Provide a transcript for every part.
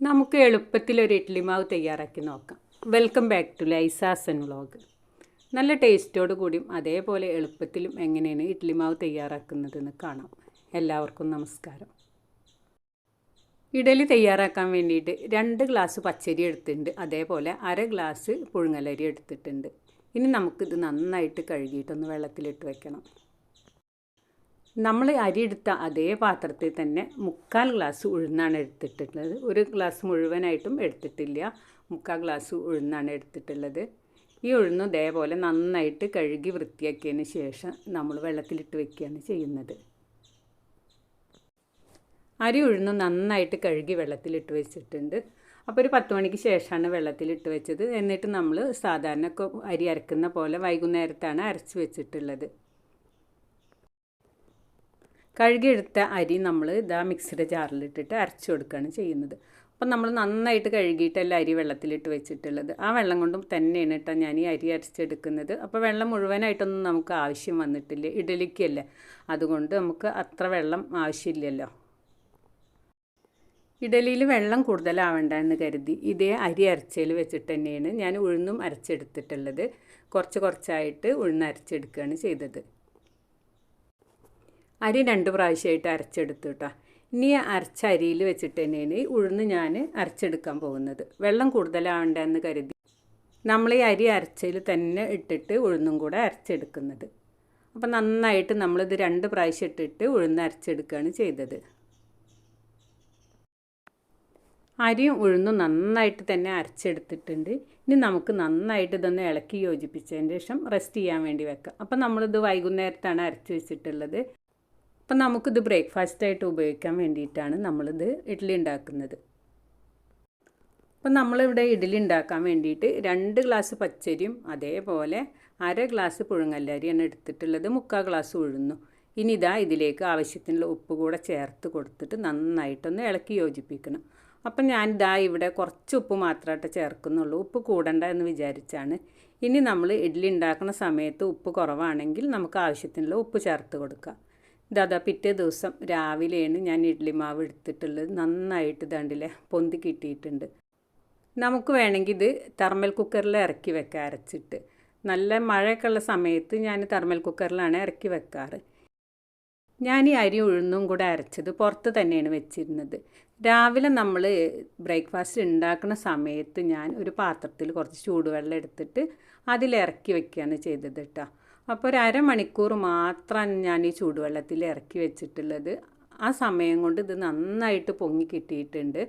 നമുക്ക് എളുപ്പത്തിൽ ഒരു ഇഡ്ഡലി മാവ് തയ്യാറാക്കി നോക്കാം. വെൽക്കം ബാക്ക് ടു ലൈസാസൻ വ്ളോഗ് നല്ല ടേസ്റ്റോട് കൂടിയും അതേപോലെ എളുപ്പത്തിലും എങ്ങനെയാണ് ഇഡ്ഡലി മാവ് തയ്യാറാക്കുന്നതെന്ന് കാണാം. എല്ലാവർക്കും നമസ്കാരം. ഇഡലി തയ്യാറാക്കാൻ വേണ്ടിയിട്ട് രണ്ട് ഗ്ലാസ് പച്ചരി എടുത്തിട്ടുണ്ട്. അതേപോലെ അര ഗ്ലാസ് പുഴുങ്ങലരി എടുത്തിട്ടുണ്ട്. ഇനി നമുക്കിത് നന്നായിട്ട് കഴുകിയിട്ടൊന്ന് വെള്ളത്തിലിട്ട് വെക്കണം. നമ്മൾ അരി എടുത്ത അതേ പാത്രത്തിൽ തന്നെ മുക്കാൽ ഗ്ലാസ് ഉഴുന്നാണ് എടുത്തിട്ടുള്ളത്. ഒരു ഗ്ലാസ് മുഴുവനായിട്ടും എടുത്തിട്ടില്ല. മുക്കാൽ ഗ്ലാസ് ഉഴുന്നാണ് എടുത്തിട്ടുള്ളത്. ഈ ഉഴുന്ന് ഇതേപോലെ നന്നായിട്ട് കഴുകി വൃത്തിയാക്കിയതിന് ശേഷം നമ്മൾ വെള്ളത്തിലിട്ട് വെക്കുകയാണ് ചെയ്യുന്നത്. അരി ഉഴുന്ന് നന്നായിട്ട് കഴുകി വെള്ളത്തിലിട്ട് വെച്ചിട്ടുണ്ട്. അപ്പോൾ ഒരു പത്ത് മണിക്ക് ശേഷമാണ് വെള്ളത്തിലിട്ട് വെച്ചത്. എന്നിട്ട് നമ്മൾ സാധാരണ അരി അരക്കുന്ന പോലെ വൈകുന്നേരത്താണ് അരച്ച് വെച്ചിട്ടുള്ളത്. കഴുകിയെടുത്ത അരി നമ്മൾ ഇതാ മിക്സിയുടെ ജാറിലിട്ടിട്ട് അരച്ച് കൊടുക്കുകയാണ് ചെയ്യുന്നത്. അപ്പം നമ്മൾ നന്നായിട്ട് കഴുകിയിട്ടല്ല അരി വെള്ളത്തിലിട്ട് വെച്ചിട്ടുള്ളത്. ആ വെള്ളം കൊണ്ടും തന്നെയാണ് കേട്ടോ ഞാൻ ഈ അരി അരച്ചെടുക്കുന്നത്. അപ്പോൾ വെള്ളം മുഴുവനായിട്ടൊന്നും നമുക്ക് ആവശ്യം വന്നിട്ടില്ല. ഇഡലിക്കല്ലേ. അതുകൊണ്ട് നമുക്ക് അത്ര വെള്ളം ആവശ്യമില്ലല്ലോ. ഇഡലിയിൽ വെള്ളം കൂടുതലാവണ്ട എന്ന് കരുതി ഇതേ അരി അരച്ചതിൽ വെച്ചിട്ട് തന്നെയാണ് ഞാൻ ഉഴുന്നും അരച്ചെടുത്തിട്ടുള്ളത്. കുറച്ച് കുറച്ചായിട്ട് ഉഴുന്ന് അരച്ചെടുക്കുകയാണ് ചെയ്തത്. അരി രണ്ട് പ്രാവശ്യമായിട്ട് അരച്ചെടുത്തു കേട്ടോ ഇനി അരച്ച അരിയിൽ വെച്ചിട്ട് തന്നെയാണ് ഉഴുന്ന് ഞാൻ അരച്ചെടുക്കാൻ പോകുന്നത്. വെള്ളം കൂടുതലാവണ്ടെന്ന് കരുതി. നമ്മൾ ഈ അരി അരച്ചതിൽ തന്നെ ഇട്ടിട്ട് ഉഴുന്നും കൂടെ അരച്ചെടുക്കുന്നത്. അപ്പം നന്നായിട്ട് നമ്മളിത് രണ്ട് പ്രാവശ്യം ഇട്ടിട്ട് ഉഴുന്ന് അരച്ചെടുക്കുകയാണ് ചെയ്തത്. അരിയും ഉഴുന്നും നന്നായിട്ട് തന്നെ അരച്ചെടുത്തിട്ടുണ്ട്. ഇനി നമുക്ക് നന്നായിട്ട് ഇതൊന്ന് ഇളക്കി യോജിപ്പിച്ചതിന് ശേഷം റെസ്റ്റ് ചെയ്യാൻ വേണ്ടി വെക്കാം. അപ്പം നമ്മളിത് വൈകുന്നേരത്താണ് അരച്ച് വെച്ചിട്ടുള്ളത്. അപ്പം നമുക്കിത് ബ്രേക്ക്ഫാസ്റ്റായിട്ട് ഉപയോഗിക്കാൻ വേണ്ടിയിട്ടാണ് നമ്മളിത് ഇഡ്ഡലി ഉണ്ടാക്കുന്നത്. അപ്പം നമ്മളിവിടെ ഇഡ്ഡലി ഉണ്ടാക്കാൻ വേണ്ടിയിട്ട് രണ്ട് ഗ്ലാസ് പച്ചരിയും അതേപോലെ അര ഗ്ലാസ് പുഴുങ്ങല്ലരിയാണ് എടുത്തിട്ടുള്ളത്. മുക്കാൽ ഗ്ലാസ് ഉഴുന്നു. ഇനി ഇതാ ഇതിലേക്ക് ആവശ്യത്തിനുള്ള ഉപ്പ് കൂടെ ചേർത്ത് കൊടുത്തിട്ട് നന്നായിട്ടൊന്ന് ഇളക്കി യോജിപ്പിക്കണം. അപ്പം ഞാൻ ഇതാ ഇവിടെ കുറച്ച് ഉപ്പ് മാത്രമായിട്ട് ചേർക്കുന്നുള്ളൂ. ഉപ്പ് കൂടണ്ട എന്ന് വിചാരിച്ചാണ്. ഇനി നമ്മൾ ഇഡ്ഡലി ഉണ്ടാക്കുന്ന സമയത്ത് ഉപ്പ് കുറവാണെങ്കിൽ നമുക്ക് ആവശ്യത്തിനുള്ള ഉപ്പ് ചേർത്ത് കൊടുക്കാം. ഇതാ പിറ്റേ ദിവസം രാവിലെയാണ് ഞാൻ ഇഡ്ഡലി മാവ് എടുത്തിട്ടുള്ളത്. നന്നായിട്ട് ഇതാണ്ടില്ലേ പൊന്തി കിട്ടിയിട്ടുണ്ട്. നമുക്ക് വേണമെങ്കിൽ ഇത് തെർമൽ കുക്കറിൽ ഇറക്കി വെക്കാം അരച്ചിട്ട്. നല്ല മഴയൊക്കെ ഉള്ള സമയത്ത് ഞാൻ തെർമൽ കുക്കറിലാണ് ഇറക്കി വെക്കാറ്. ഞാൻ ഈ അരി ഉഴുന്നും കൂടെ അരച്ചത് പുറത്ത് തന്നെയാണ് വെച്ചിരുന്നത്. രാവിലെ നമ്മൾ ബ്രേക്ക്ഫാസ്റ്റ് ഉണ്ടാക്കുന്ന സമയത്ത് ഞാൻ ഒരു പാത്രത്തിൽ കുറച്ച് ചൂടുവെള്ളം എടുത്തിട്ട് അതിലിറക്കി വെക്കുകയാണ് ചെയ്തത് കേട്ടോ അപ്പോൾ ഒരു അരമണിക്കൂർ മാത്രമാണ് ഞാൻ ഈ ചൂടുവെള്ളത്തിൽ ഇറക്കി വെച്ചിട്ടുള്ളത്. ആ സമയം കൊണ്ട് ഇത് നന്നായിട്ട് പൊങ്ങി കിട്ടിയിട്ടുണ്ട്.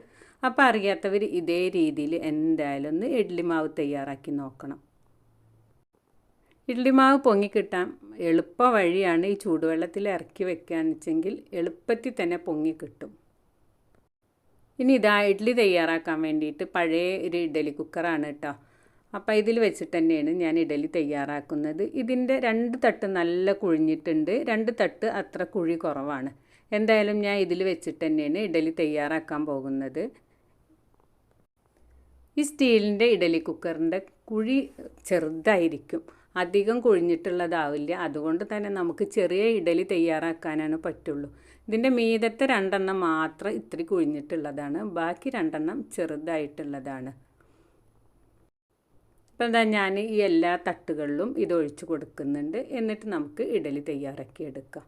അപ്പോൾ അറിയാത്തവർ ഇതേ രീതിയിൽ എന്തായാലും ഒന്ന് ഇഡ്ഡലി മാവ് തയ്യാറാക്കി നോക്കണം. ഇഡ്ഡലി മാവ് പൊങ്ങിക്കിട്ടാൻ എളുപ്പ വഴിയാണ് ഈ ചൂടുവെള്ളത്തിൽ ഇറക്കി വെക്കുകയെന്ന് വെച്ചെങ്കിൽ എളുപ്പത്തിൽ തന്നെ പൊങ്ങി കിട്ടും. ഇനി ഇതാ ഇഡ്ഡലി തയ്യാറാക്കാൻ വേണ്ടിയിട്ട് പഴയ ഒരു ഇഡ്ഡലി കുക്കറാണ് കേട്ടോ അപ്പോൾ ഇതിൽ വെച്ചിട്ട് തന്നെയാണ് ഞാൻ ഇഡലി തയ്യാറാക്കുന്നത്. ഇതിന്റെ രണ്ട് തട്ട് നല്ല കുഴിഞ്ഞിട്ടുണ്ട്. രണ്ട് തട്ട് അത്ര കുഴി കുറവാണ്. എന്തായാലും ഞാൻ ഇതിൽ വെച്ചിട്ട് തന്നെയാണ് ഇഡലി തയ്യാറാക്കാൻ പോകുന്നത്. ഈ സ്റ്റീലിന്റെ ഇഡലി കുക്കറിന്റെ കുഴി ചെറുതായിരിക്കും. അധികം കുഴിഞ്ഞിട്ടുള്ളതാവില്ല. അതുകൊണ്ട് തന്നെ നമുക്ക് ചെറിയ ഇഡലി തയ്യാറാക്കാനാണ് പറ്റുള്ളൂ. ഇതിന്റെ മീതത്തെ രണ്ടെണ്ണം മാത്രം ഇത്തിരി കുഴിഞ്ഞിട്ടുള്ളതാണ്. ബാക്കി രണ്ടെണ്ണം ചെറുതായിട്ടുള്ളതാണ്. ഇപ്പം എന്താ ഞാൻ ഈ എല്ലാ തട്ടുകളിലും ഇത് ഒഴിച്ചു കൊടുക്കുന്നുണ്ട്. എന്നിട്ട് നമുക്ക് ഇഡലി തയ്യാറാക്കി എടുക്കാം.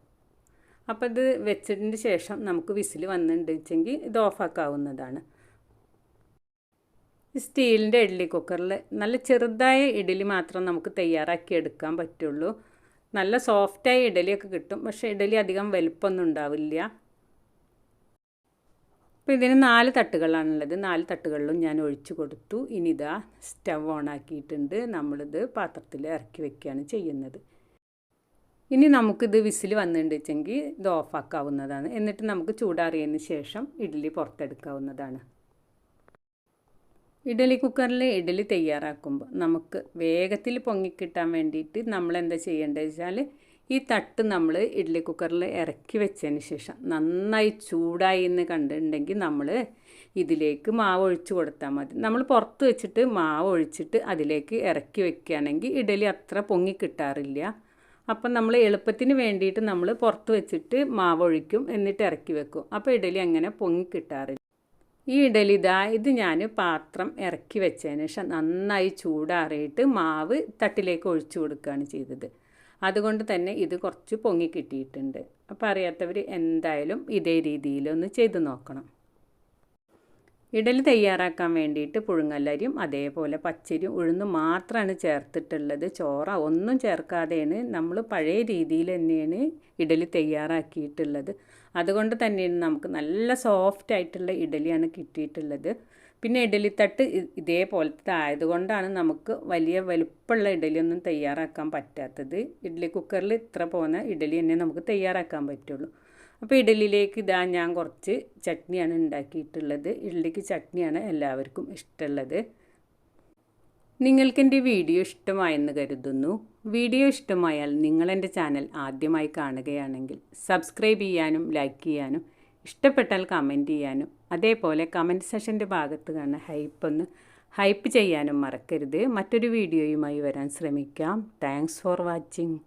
അപ്പോൾ ഇത് വെച്ചതിന് ശേഷം നമുക്ക് വിസിൽ വന്നിട്ടുണ്ടെങ്കിൽ ഇത് ഓഫാക്കാവുന്നതാണ്. സ്റ്റീലിന്റെ ഇഡ്ഡലി കുക്കറിൽ നല്ല ചെറുതായ ഇഡലി മാത്രം നമുക്ക് തയ്യാറാക്കി എടുക്കാൻ പറ്റുള്ളൂ. നല്ല സോഫ്റ്റായ ഇഡലിയൊക്കെ കിട്ടും. പക്ഷേ ഇഡലി അധികം വലുപ്പമൊന്നും ഉണ്ടാവില്ല. അപ്പോൾ ഇതിന് നാല് തട്ടുകളാണുള്ളത്. നാല് തട്ടുകളിലും ഞാൻ ഒഴിച്ചു കൊടുത്തു. ഇനി ഇതാ സ്റ്റവ് ഓൺ ആക്കിയിട്ടുണ്ട്. നമ്മളിത് പാത്രത്തിൽ ഇറക്കി വെക്കുകയാണ് ചെയ്യുന്നത്. ഇനി നമുക്കിത് വിസിൽ വന്നിട്ടുണ്ടെങ്കിൽ ഇത് ഓഫാക്കാവുന്നതാണ് എന്നിട്ട് നമുക്ക് ചൂടാറിയതിന് ശേഷം ഇഡ്ഡലി പുറത്തെടുക്കാവുന്നതാണ്. ഇഡ്ഡലി കുക്കറിൽ ഇഡ്ഡലി തയ്യാറാക്കുമ്പോൾ നമുക്ക് വേഗത്തിൽ പൊങ്ങിക്കിട്ടാൻ വേണ്ടിയിട്ട് നമ്മൾ എന്താ ചെയ്യേണ്ടത് വെച്ചാൽ ഈ തട്ട് നമ്മൾ ഇഡ്ഡലി കുക്കറിൽ ഇറക്കി വെച്ചതിന് ശേഷം നന്നായി ചൂടായി എന്ന് കണ്ടിട്ടുണ്ടെങ്കിൽ നമ്മൾ ഇതിലേക്ക് മാവ് ഒഴിച്ച് കൊടുത്താൽ മതി. നമ്മൾ പുറത്ത് വെച്ചിട്ട് മാവ് ഒഴിച്ചിട്ട് അതിലേക്ക് ഇറക്കി വെക്കുകയാണെങ്കിൽ ഇഡലി അത്ര പൊങ്ങി കിട്ടാറില്ല. അപ്പം നമ്മൾ എളുപ്പത്തിന് വേണ്ടിയിട്ട് നമ്മൾ പുറത്ത് വെച്ചിട്ട് മാവ് ഒഴിക്കും എന്നിട്ട് ഇറക്കി വെക്കും. അപ്പോൾ ഇഡലി അങ്ങനെ പൊങ്ങി കിട്ടാറില്ല. ഈ ഇഡലി ഇതാ ഇത് ഞാൻ പാത്രം ഇറക്കി വെച്ചതിന് ശേഷം നന്നായി ചൂടാറിയിട്ട് മാവ് തട്ടിലേക്ക് ഒഴിച്ചു കൊടുക്കുകയാണ് ചെയ്തത്. അതുകൊണ്ട് തന്നെ ഇത് കുറച്ച് പൊങ്ങി കിട്ടിയിട്ടുണ്ട്. അപ്പോൾ അറിയാത്തവർ എന്തായാലും ഇതേ രീതിയിലൊന്ന് ചെയ്ത് നോക്കണം. ഇഡലി തയ്യാറാക്കാൻ വേണ്ടിയിട്ട് പുഴുങ്ങല്ലരിയും അതേപോലെ പച്ചരിയും ഉഴുന്നും മാത്രമാണ് ചേർത്തിട്ടുള്ളത്. ചോറ ഒന്നും ചേർക്കാതെയാണ് നമ്മൾ പഴയ രീതിയിൽ തന്നെയാണ് ഇഡലി തയ്യാറാക്കിയിട്ടുള്ളത്. അതുകൊണ്ട് തന്നെയാണ് നമുക്ക് നല്ല സോഫ്റ്റ് ആയിട്ടുള്ള ഇഡലിയാണ് കിട്ടിയിട്ടുള്ളത്. പിന്നെ ഇഡലിത്തട്ട് ഇതേപോലത്തെ ആയതുകൊണ്ടാണ് നമുക്ക് വലിയ വലുപ്പമുള്ള ഇഡലിയൊന്നും തയ്യാറാക്കാൻ പറ്റാത്തത്. ഇഡ്ഡലി കുക്കറിൽ ഇത്ര പോകുന്ന ഇഡലി തന്നെ നമുക്ക് തയ്യാറാക്കാൻ പറ്റുള്ളൂ. അപ്പോൾ ഇഡലിയിലേക്ക് ഇതാ ഞാൻ കുറച്ച് ചട്നിയാണ് ഉണ്ടാക്കിയിട്ടുള്ളത്. ഇഡലിക്ക് ചട്നിയാണ് എല്ലാവർക്കും ഇഷ്ടമുള്ളത്. നിങ്ങൾക്ക് എന്റെ വീഡിയോ ഇഷ്ടമായെന്ന് കരുതുന്നു. വീഡിയോ ഇഷ്ടമായാൽ നിങ്ങളെന്റെ ചാനൽ ആദ്യമായി കാണുകയാണെങ്കിൽ സബ്സ്ക്രൈബ് ചെയ്യാനും ലൈക്ക് ചെയ്യാനും ഇഷ്ടപ്പെട്ടാൽ കമന്റ് ചെയ്യാനും അതേപോലെ കമന്റ് സെഷന്റെ ഭാഗത്ത് കാണുന്ന ഹൈപ്പ് ഒന്ന് ഹൈപ്പ് ചെയ്യാനും മറക്കരുത്. മറ്റൊരു വീഡിയോയുമായി വരാൻ ശ്രമിക്കാം. Thanks for watching